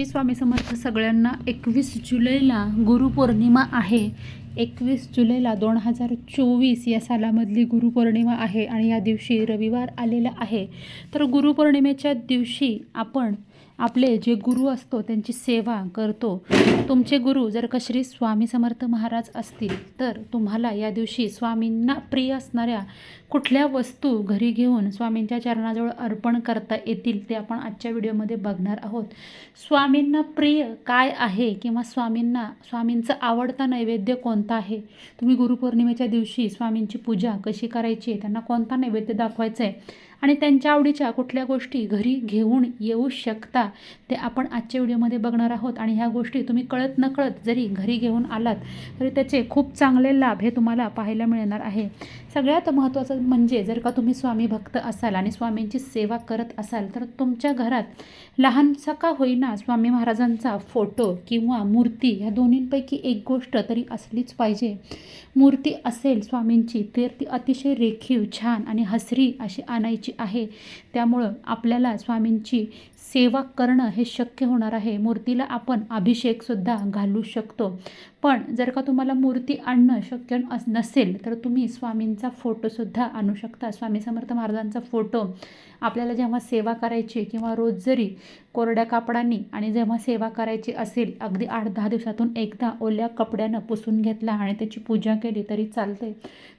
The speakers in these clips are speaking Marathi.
श्री स्वामी समर्थ सगळ्यांना एकवीस जुलैला गुरुपौर्णिमा आहे. एकवीस जुलैला दोन हजार चोवीस या सालामधली गुरुपौर्णिमा आहे आणि या दिवशी रविवार आलेला आहे. तर गुरुपौर्णिमेच्या दिवशी आपण आपले जे गुरु असतो त्यांची सेवा करतो. तुमचे गुरु जर का श्री स्वामी समर्थ महाराज असतील तर तुम्हाला या दिवशी स्वामींना प्रिय असणाऱ्या कुठल्या वस्तू घरी घेऊन स्वामींच्या चरणाजवळ अर्पण करता येतील ते आपण आजच्या व्हिडिओमध्ये बघणार आहोत. स्वामींना प्रिय काय आहे किंवा स्वामींना स्वामींचा आवडता नैवेद्य कोणता आहे? तुम्ही गुरुपौर्णिमेच्या दिवशी स्वामींची पूजा कशी करायची? आहे त्यांना कोणता नैवेद्य दाखवायचा आहे आणि त्यांच्या आवडीच्या कुठल्या गोष्टी घरी घेऊन येऊ शकता ते आपण आजच्या व्हिडिओमध्ये बघणार आहोत. आणि ह्या गोष्टी तुम्ही कळत नकळत जरी घरी घेऊन आलात तरी त्याचे खूप चांगले लाभ हे तुम्हाला पाहायला मिळणार आहे. सगळ्यात महत्त्वाचं म्हणजे जर का तुम्ही स्वामी भक्त असाल आणि स्वामींची सेवा करत असाल तर तुमच्या घरात लहानसा का होईना स्वामी महाराजांचा फोटो किंवा मूर्ती ह्या दोन्हींपैकी एक गोष्ट तरी असलीच पाहिजे. मूर्ती असेल स्वामींची तर ती अतिशय रेखीव छान आणि हसरी अशी आणायची. आहे. त्यामुळं आपल्याला स्वामींची सेवा करणं हे शक्य होणार आहे. मूर्तीला आपण अभिषेकसुद्धा घालू शकतो. पण जर का तुम्हाला मूर्ती आणणं शक्य अस नसेल तर तुम्ही स्वामींचा फोटोसुद्धा आणू शकता. स्वामी समर्थ महाराजांचा फोटो आपल्याला जेव्हा सेवा करायची किंवा रोज जरी कोरड्या कापडांनी आणि जेव्हा सेवा करायची असेल अगदी आठ दहा दिवसातून एकदा ओल्या कपड्यानं पुसून घेतला आणि त्याची पूजा केली तरी चालते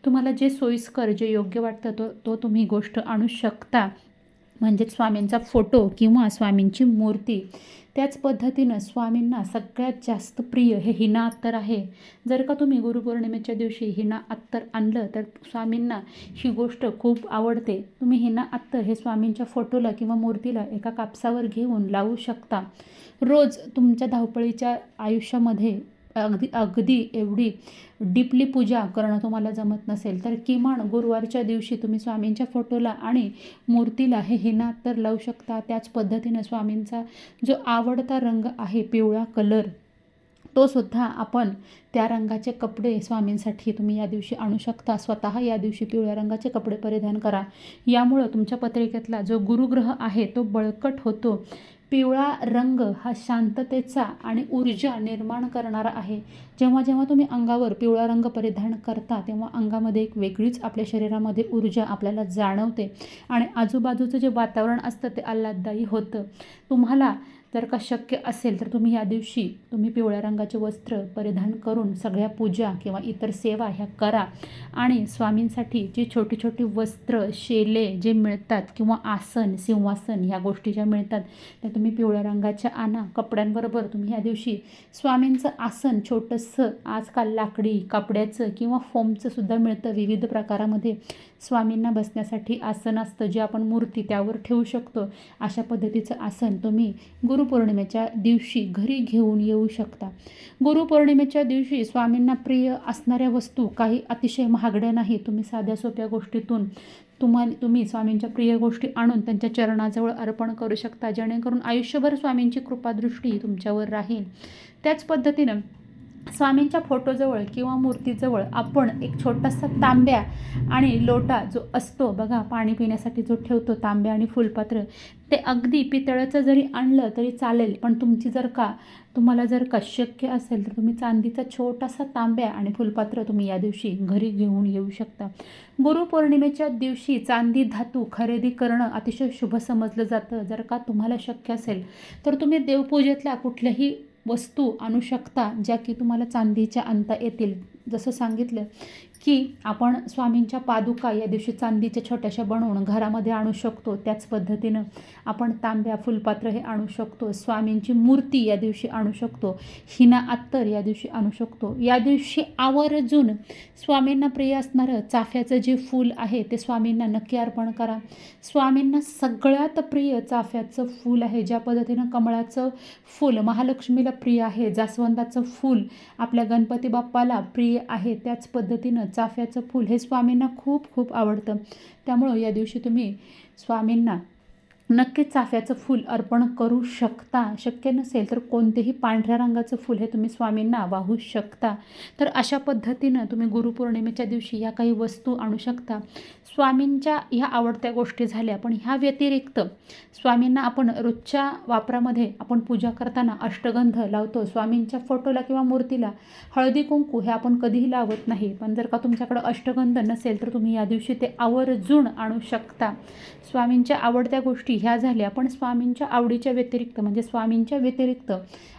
तुम्हाला जे सोयीस्कर जे योग्य वाटतं तो तो तुम्ही गोष्ट आणू शकता. म्हणजेच स्वामींचा फोटो किंवा स्वामींची मूर्ती त्याच पद्धतीनं स्वामींना सगळ्यात जास्त प्रिय हे हिना अत्तर आहे. जर का तुम्ही गुरुपौर्णिमेच्या दिवशी हिना अत्तर आणलं तर स्वामींना ही गोष्ट खूप आवडते. तुम्ही हिना अत्तर हे स्वामींच्या फोटोला किंवा मूर्तीला एका कापसावर घेऊन लावू शकता. रोज तुमच्या धावपळीच्या आयुष्यामध्ये अगदी अगदी एवढी डीपली पूजा करणं तुम्हाला जमत नसेल तर किमान गुरुवारच्या दिवशी तुम्ही स्वामींच्या फोटोला आणि मूर्तीला हे हिना तर लावू शकता. त्याच पद्धतीनं स्वामींचा जो आवडता रंग आहे पिवळा कलर तोसुद्धा आपण त्या रंगाचे कपडे स्वामींसाठी तुम्ही या दिवशी आणू शकता. स्वतः या दिवशी पिवळ्या रंगाचे कपडे परिधान करा. यामुळं तुमच्या पत्रिकेतला जो गुरुग्रह आहे तो बळकट होतो. पिवळा रंग हा शांततेचा आणि ऊर्जा निर्माण करणारा आहे. जेव्हा जेव्हा तुम्ही अंगावर पिवळा रंग परिधान करता तेव्हा अंगामध्ये एक वेगळीच आपल्या शरीरामध्ये ऊर्जा आपल्याला जाणवते. आणि आजूबाजूचं जे वातावरण असतं ते आल्हाददायी होतं. तुम्हाला जर का शक्य असेल तर तुम्ही या दिवशी तुम्ही पिवळ्या रंगाचे वस्त्र परिधान करून सगळ्या पूजा किंवा इतर सेवा ह्या करा. आणि स्वामींसाठी जी छोटी छोटी वस्त्र शेले जे मिळतात किंवा आसन सिंहासन ह्या गोष्टी ज्या मिळतात त्या तुम्ही पिवळ्या रंगाच्या आणा. कपड्यांबरोबर तुम्ही या दिवशी स्वामींचं आसन छोटंसं आजकाल लाकडी कापड्याचं किंवा फोमचं सुद्धा मिळतं. विविध प्रकारामध्ये स्वामींना बसण्यासाठी आसन असतं जे आपण मूर्ती त्यावर ठेवू शकतो. अशा पद्धतीचं आसन तुम्ही गुरु गुरुपौर्णिमेच्या दिवशी घरी घेऊन येऊ शकता. गुरुपौर्णिमेच्या दिवशी स्वामींना प्रिय असणाऱ्या वस्तू काही अतिशय महागड्या नाही. तुम्ही साध्या सोप्या गोष्टीतून तुम्हाला तुम्ही स्वामींच्या प्रिय गोष्टी आणून त्यांच्या चरणाजवळ अर्पण करू शकता. जेणेकरून आयुष्यभर स्वामींची कृपादृष्टी तुमच्यावर राहील. त्याच पद्धतीनं स्वामींच्या फोटोजवळ किंवा मूर्तीजवळ आपण एक छोटासा तांब्या आणि लोटा जो असतो बघा पाणी पिण्यासाठी जो ठेवतो तांब्या आणि फुलपात्र ते अगदी पितळाचं जरी आणलं तरी चालेल पण तुमची जर का तुम्हाला जर का शक्य असेल तर तुम्ही चांदीचा छोटासा तांब्या आणि फुलपात्र तुम्ही या दिवशी घरी घेऊन येऊ शकता. गुरुपौर्णिमेच्या दिवशी चांदी धातू खरेदी करणं अतिशय शुभ समजलं जातं. जर का तुम्हाला शक्य असेल तर तुम्ही देवपूजेतल्या कुठल्याही वस्तू आणू शकता ज्या की तुम्हाला चांदीच्या आणता येतील. जसं सांगितलं की आपण स्वामींच्या पादुका या दिवशी चांदीच्या छोट्याशा बनवून घरामध्ये आणू शकतो त्याच पद्धतीनं आपण तांब्या फुलपात्र हे आणू शकतो. स्वामींची मूर्ती या दिवशी आणू शकतो. हिना अत्तर या दिवशी आणू शकतो. या दिवशी आवर्जून स्वामींना प्रिय असणारं चाफ्याचं जे फूल आहे ते स्वामींना नक्की अर्पण करा. स्वामींना सगळ्यात प्रिय चाफ्याचं फूल आहे ज्या पद्धतीनं कमळाचं फूल महालक्ष्मीला प्रिय आहे जास्वंदाचं फूल आपल्या गणपती बाप्पाला प्रिय आहे त्याच पद्धतीनं चाफ्याचं फूल हे स्वामींना खूप खूप आवडतं. त्यामुळं या दिवशी तुम्ही स्वामींना नक्कीच चाफ्याचं फूल अर्पण करू शकता. शक्य नसेल तर कोणतेही पांढऱ्या रंगाचं फूल हे तुम्ही स्वामींना वाहू शकता. तर अशा पद्धतीनं तुम्ही गुरुपौर्णिमेच्या दिवशी या काही वस्तू आणू शकता. स्वामींच्या ह्या आवडत्या गोष्टी झाल्या पण ह्या व्यतिरिक्त स्वामींना आपण रोजच्या वापरामध्ये आपण पूजा करताना अष्टगंध लावतो. स्वामींच्या फोटोला किंवा मूर्तीला हळदी कुंकू हे आपण कधीही लावत नाही. पण जर का तुमच्याकडं अष्टगंध नसेल तर तुम्ही या दिवशी ते आवर्जून आणू शकता. स्वामींच्या आवडत्या गोष्टी ह्या झाल्या. पण स्वामींच्या आवडीच्या व्यतिरिक्त म्हणजे स्वामींच्या व्यतिरिक्त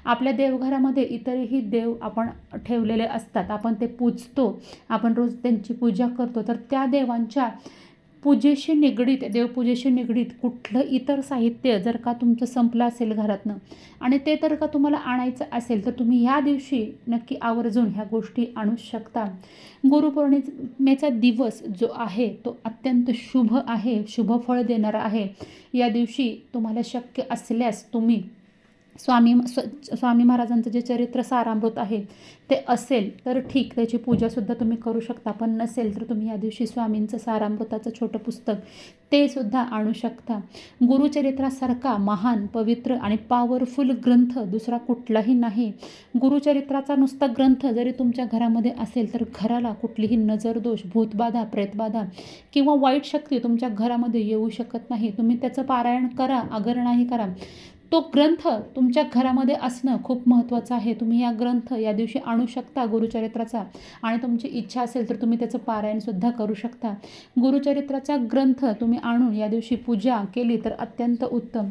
आपल्या देवघरामध्ये इतरही देव आपण ठेवलेले असतात. आपण ते पूजतो. आपण रोज त्यांची पूजा करतो. तर त्या देवांच्या पूजेशी निगडीत देवपूजेशी निगडीत कुठलं इतर साहित्य जर का तुमचं संपलं असेल घरातनं आणि ते तर का तुम्हाला आणायचं असेल तर तुम्ही ह्या दिवशी नक्की आवर्जून ह्या गोष्टी आणू शकता. गुरुपौर्णिमेचा दिवस जो आहे तो अत्यंत शुभ आहे शुभ फळ देणारा आहे. या दिवशी तुम्हाला शक्य असल्यास तुम्ही स्वामी स्व- स्वामी महाराजांचं जे चरित्र सारामृत आहे ते असेल तर ठीक त्याची पूजासुद्धा तुम्ही करू शकता. पण नसेल तर तुम्ही या दिवशी स्वामींचं सारामृताचं छोटं पुस्तक ते सुद्धा आणू शकता. गुरुचरित्रासारखा महान पवित्र आणि पॉवरफुल ग्रंथ दुसरा कुठलाही नाही. गुरुचरित्राचा नुसता ग्रंथ जरी तुमच्या घरामध्ये असेल तर घराला कुठलीही नजरदोष भूतबाधा प्रेतबाधा किंवा वाईट शक्ती तुमच्या घरामध्ये येऊ शकत नाही. तुम्ही त्याचं पारायण करा अगर नाही करा. तो ग्रंथ तुमच्या घरामध्ये असणं खूप महत्त्वाचं आहे. तुम्ही या ग्रंथ या दिवशी आणू शकता गुरुचरित्राचा आणि तुमची इच्छा असेल तर तुम्ही त्याचं पारायणसुद्धा करू शकता. गुरुचरित्राचा ग्रंथ तुम्ही आणून या दिवशी पूजा केली तर अत्यंत उत्तम.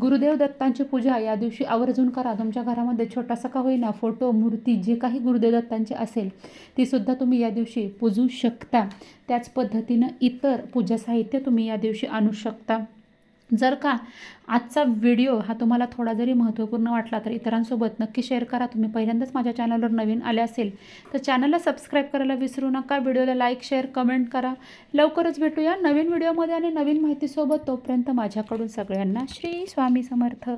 गुरुदेव दत्तांची पूजा या दिवशी आवर्जून करा. तुमच्या घरामध्ये छोटासा का होईना फोटो मूर्ती जे काही गुरुदेव दत्तांची असेल तीसुद्धा तुम्ही या दिवशी पूजू शकता. त्याच पद्धतीनं इतर पूजा साहित्य तुम्ही या दिवशी आणू शकता. जर का आजचा व्हिडिओ हा तुम्हाला थोडा जरी महत्त्वपूर्ण वाटला तर इतरांसोबत नक्की शेअर करा. तुम्ही पहिल्यांदाच माझ्या चॅनलवर नवीन आले असेल तर चॅनलला सबस्क्राईब करायला विसरू नका. व्हिडिओला लाईक शेअर कमेंट करा. लवकरच भेटूया नवीन व्हिडिओमध्ये आणि नवीन माहितीसोबत. तोपर्यंत माझ्याकडून सगळ्यांना श्री स्वामी समर्थ.